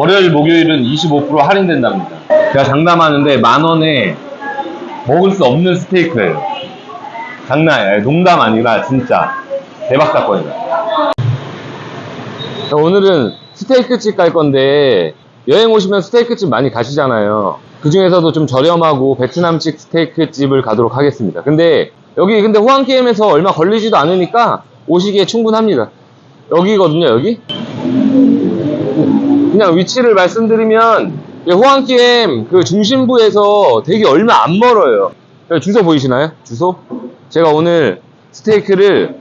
월요일, 목요일은 25% 할인된답니다. 제가 장담하는데 만 원에 먹을 수 없는 스테이크예요. 장난 아니에요. 농담 아니라 진짜 대박 사건이다. 오늘은 스테이크집 갈 건데 여행 오시면 스테이크집 많이 가시잖아요. 그 중에서도 좀 저렴하고 베트남식 스테이크집을 가도록 하겠습니다. 근데 여기 근데 호황게임에서 얼마 걸리지도 않으니까 오시기에 충분합니다. 여기거든요, 여기. 그냥 위치를 말씀드리면 호황게임 그 중심부에서 되게 얼마 안 멀어요. 여기 주소 보이시나요? 주소? 제가 오늘 스테이크를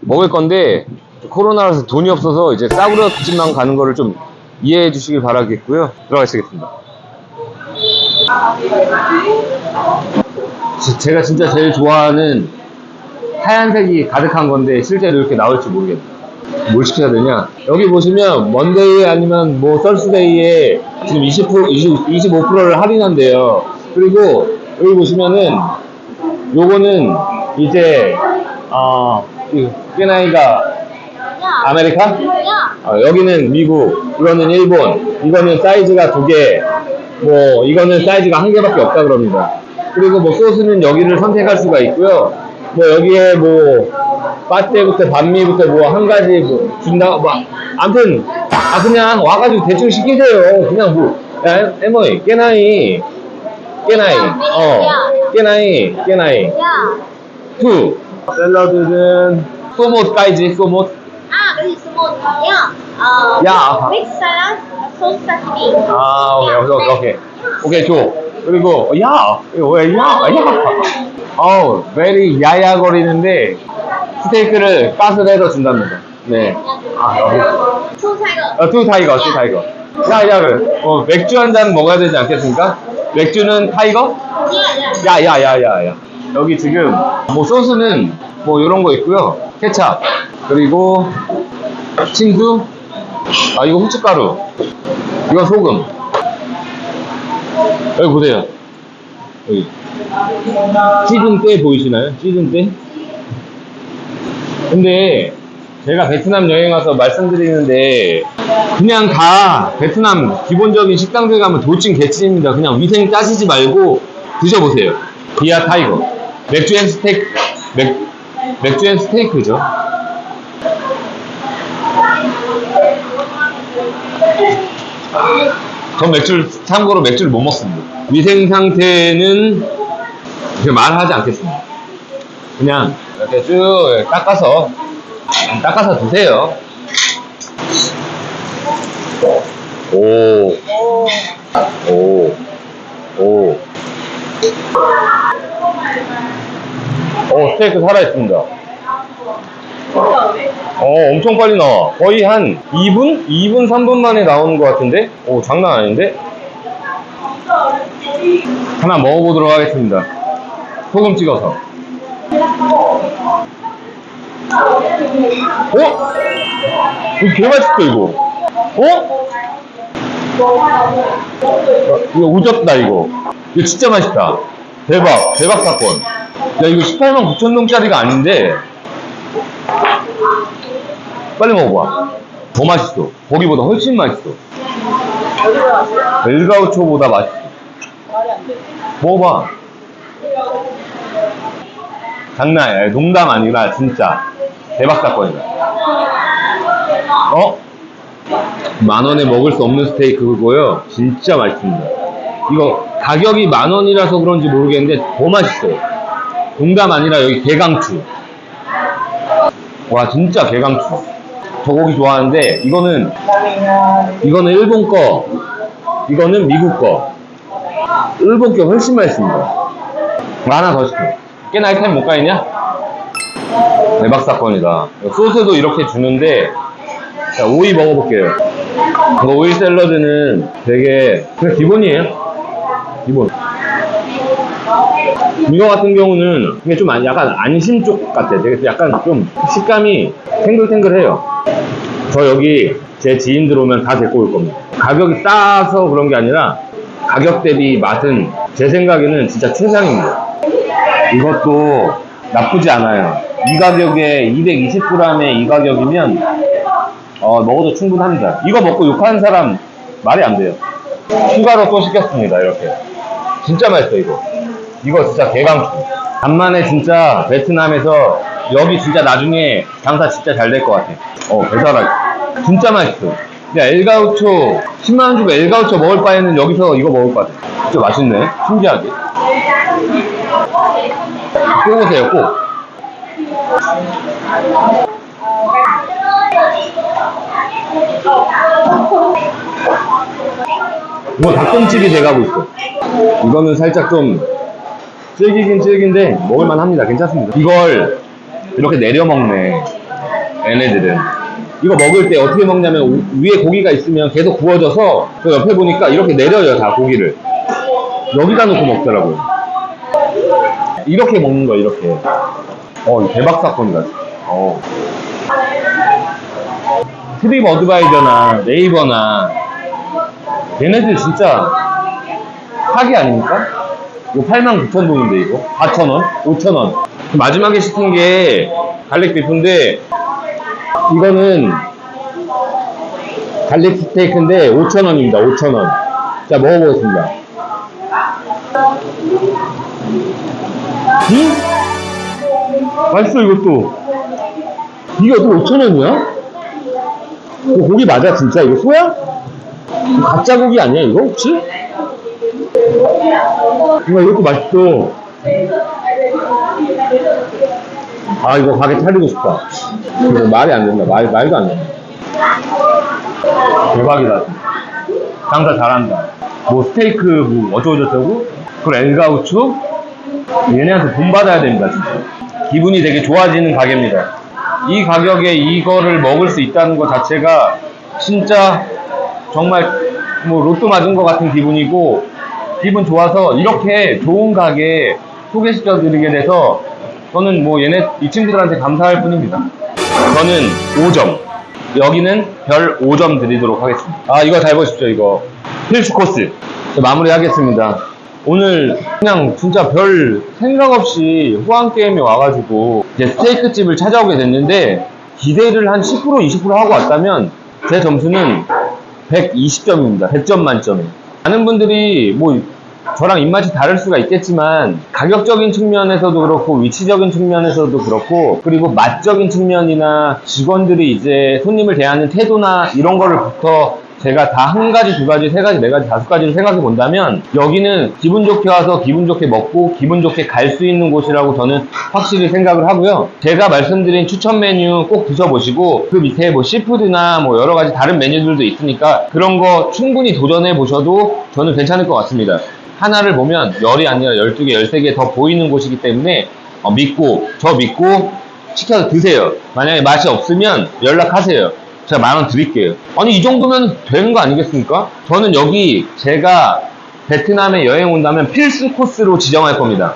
먹을 건데 코로나라서 돈이 없어서 이제 싸구려 집만 가는 거를 좀 이해해 주시길 바라겠고요. 들어가시겠습니다. 지- 제가 진짜 제일 좋아하는 하얀색이 가득한 건데 실제로 이렇게 나올지 모르겠네요. 뭘 시켜야 되냐? 여기 보시면 먼데이 아니면 뭐 썰스데이에 지금 20% 20, 25%를 할인한대요. 그리고 여기 보시면은 요거는 이제 어 깨나이가 아메리카? 어, 여기는 미국, 이거는 일본, 이거는 사이즈가 두 개, 뭐 이거는 사이즈가 한 개밖에 없다 그럽니다. 그리고 뭐 소스는 여기를 선택할 수가 있고요. 뭐 여기에 뭐 빠떼부터 반미부터 뭐 한 가지 뭐 준다 뭐 아무튼 아 그냥 와가지고 대충 시키세요. 그냥 뭐 야, 에모이 깨나이 깨나이 어 깨나이 깨나이 투 샐러드는 소못 사이즈 소못 gì số 1 nhá. Ờ, Dạ. mix salad, sauce sashimi. 아, 오케이, 오케이, 오케이. 오케이, 줘. 그리고, 야! 이거 왜, 야! 야! 어우, very 야야거리는데, 스테이크를 가스를 해서 준답니다. 네. 아, 여기. Chu tiger. 어, 투 타이거, 투 타이거. 야, 야, 어, 맥주 한 잔 먹어야 되지 않겠습니까? 맥주는 타이거? Yeah. 야, 야, 야, 야, 야. 여기 지금, 뭐, 소스는, 뭐, 요런 거 있고요. 케찹. 그리고, 친수. 아, 이거 후춧가루. 이건 소금. 여기 보세요. 여기. 시즌 때 보이시나요? 시즌 때? 근데, 제가 베트남 여행 와서 말씀드리는데, 그냥 다 베트남 기본적인 식당들 가면 돌진 개찐입니다. 그냥 위생 따지지 말고 드셔보세요. 비아 타이거. 맥주 앤 스테이크, 맥, 맥주 앤 스테이크죠. 전 맥주를, 참고로 맥주를 못 먹습니다. 위생 상태는 말하지 않겠습니다. 그냥 이렇게 쭉 닦아서, 닦아서 드세요. 오, 오, 오. 오, 스테이크 살아있습니다. 어, 엄청 빨리 나와. 거의 한 2분? 2분, 3분 만에 나오는 것 같은데? 오, 장난 아닌데? 하나 먹어보도록 하겠습니다. 소금 찍어서. 어? 이거 개 맛있어, 이거. 어? 어, 이거 오졌다, 이거. 이거 진짜 맛있다. 대박, 대박 사건. 야, 이거 18만 9천 동짜리가 아닌데, 빨리 먹어봐. 더 맛있어. 거기보다 훨씬 맛있어. 벨가우초보다 맛있어. 먹어봐. 장난 아니야. 농담 아니라 진짜 대박 사건이다. 어? 만 원에 먹을 수 없는 스테이크고요. 진짜 맛있습니다. 이거 가격이 만 원이라서 그런지 모르겠는데 더 맛있어요. 농담 아니라 여기 개강추. 와 진짜 개강추. 저 고기 좋아하는데 이거는 이거는 일본 거, 이거는 미국 거. 일본 게 훨씬 맛있습니다. 하나 더 시켜. 꽤나 아이템 못 가있냐? 대박 사건이다. 소스도 이렇게 주는데 자, 오이 먹어볼게요. 이거 오이 샐러드는 되게 그냥 기본이에요. 기본. 이거 같은 경우는 이게 좀 안- 약간 안심 쪽 같아. 되게 약간 좀 식감이 탱글탱글해요. 저 여기 제 지인들 오면 다 데리고 올 겁니다. 가격이 싸서 그런 게 아니라 가격 대비 맛은 제 생각에는 진짜 최상입니다. 이것도 나쁘지 않아요. 이 가격에 220g에 이 가격이면 어, 먹어도 충분합니다. 이거 먹고 욕하는 사람 말이 안 돼요. 추가로 또 시켰습니다, 이렇게. 진짜 맛있어, 이거. 이거 진짜 개강추. 간만에 진짜 베트남에서 여기 진짜 나중에 장사 진짜 잘 될 것 같아. 어, 배달할. 진짜 맛있어. 야, 엘가우초, 10만 원 주고 엘가우초 먹을 바에는 여기서 이거 먹을 것 같아. 진짜 맛있네. 신기하게. 꼭 오세요, 꼭. 이거 닭똥집이 돼가고 있어. 이거는 살짝 좀 질기긴 질긴데 먹을만 합니다. 괜찮습니다. 이걸 이렇게 내려 먹네. 얘네들은. 이거 먹을 때 어떻게 먹냐면 우- 위에 고기가 있으면 계속 구워져서 그 옆에 보니까 이렇게 내려요 다 고기를. 여기다 놓고 먹더라고요. 이렇게 먹는 거야 이렇게. 어 대박 사건이다. 어. 트립 어드바이저나 네이버나 얘네들 진짜 사기 아닙니까? 이거 8만 9천 동인데 이거 4천 원, 5천 원. 마지막에 시킨 게 갈릭 비프인데 이거는 갈릭 스테이크인데 5천 원입니다. 5천 원. 자 먹어보겠습니다. 음? 맛있어 이것도. 이게 어떻게 5천 원이야? 이거 고기 맞아 진짜 이거 소야? 이거 가짜 고기 아니야 이거 혹시? 이거 이것도 맛있어. 아 이거 가게 차리고 싶다. 이거 말이 안 된다. 말 말도 안 된다. 대박이다. 장사 잘한다. 뭐 스테이크 뭐 어쩌고저쩌고 그리고 엘가우추 얘네한테 돈 받아야 됩니다 진짜. 기분이 되게 좋아지는 가게입니다. 이 가격에 이거를 먹을 수 있다는 것 자체가 진짜 정말 뭐 로또 맞은 것 같은 기분이고 기분 좋아서 이렇게 좋은 가게 소개시켜 드리게 돼서 저는 뭐 얘네 이 친구들한테 감사할 뿐입니다. 저는 5점. 여기는 별 5점 드리도록 하겠습니다. 아 이거 잘 보십시오 이거 필수 코스 마무리 하겠습니다. 오늘 그냥 진짜 별 생각 없이 호황 게임에 와가지고 이제 스테이크 집을 찾아오게 됐는데 기대를 한 10% 20% 하고 왔다면 제 점수는 120점입니다. 100점 만점에. 많은 분들이 뭐 저랑 입맛이 다를 수가 있겠지만 가격적인 측면에서도 그렇고 위치적인 측면에서도 그렇고 그리고 맛적인 측면이나 직원들이 이제 손님을 대하는 태도나 이런 거를부터 제가 다 한 가지, 두 가지, 세 가지, 네 가지, 다섯 가지를 생각해 본다면 여기는 기분 좋게 와서 기분 좋게 먹고 기분 좋게 갈 수 있는 곳이라고 저는 확실히 생각을 하고요. 제가 말씀드린 추천 메뉴 꼭 드셔보시고 그 밑에 뭐 시푸드나 뭐 여러 가지 다른 메뉴들도 있으니까 그런 거 충분히 도전해 보셔도 저는 괜찮을 것 같습니다. 하나를 보면 열이 아니라 12개, 13개 더 보이는 곳이기 때문에 어, 믿고 저 믿고 시켜서 드세요. 만약에 맛이 없으면 연락하세요. 제가 만 원 드릴게요. 아니 이 정도면 되는 거 아니겠습니까? 저는 여기 제가 베트남에 여행 온다면 필수 코스로 지정할 겁니다.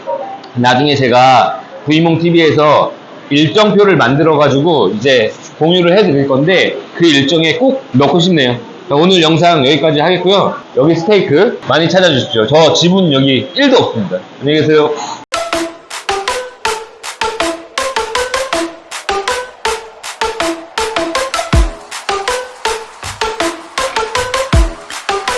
나중에 제가 부이몽 TV에서 일정표를 만들어 가지고 이제 공유를 해 드릴 건데 그 일정에 꼭 넣고 싶네요. 자, 오늘 영상 여기까지 하겠고요. 여기 스테이크 많이 찾아주십시오. 저 지분 여기 1도 없습니다. 안녕히 계세요.